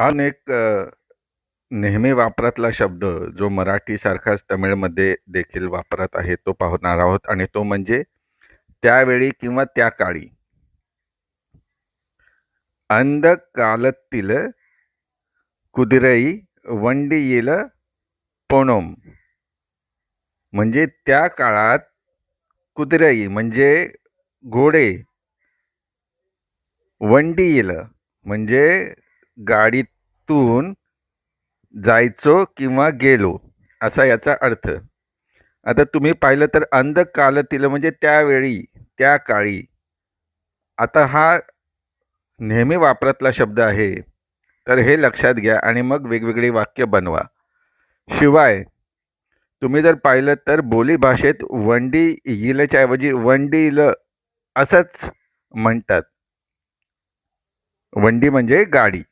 अनेक नेहमी वापरातला शब्द जो मराठीसारखाच तमिळमध्ये देखील वापरत आहे तो पाहणार आहोत. आणि तो म्हणजे त्यावेळी किंवा त्या काळी अंध कालतील कुदिरई वंडियल पोणोम. म्हणजे त्या काळात कुदिरई म्हणजे घोडे. वंडियल म्हणजे गाडीतून जायचो किंवा गेलो असा याचा अर्थ. आता तुम्ही पाहिलं तर अंधकालतील म्हणजे त्यावेळी त्या काळी आता हा नेहमी वापरातला शब्द आहे. तर हे लक्षात घ्या आणि मग वेगवेगळी वाक्य बनवा. शिवाय तुम्ही जर पाहिलं तर बोलीभाषेत वंडी इलच्या ऐवजी वंडील असंच म्हणतात. वंडी म्हणजे गाडी.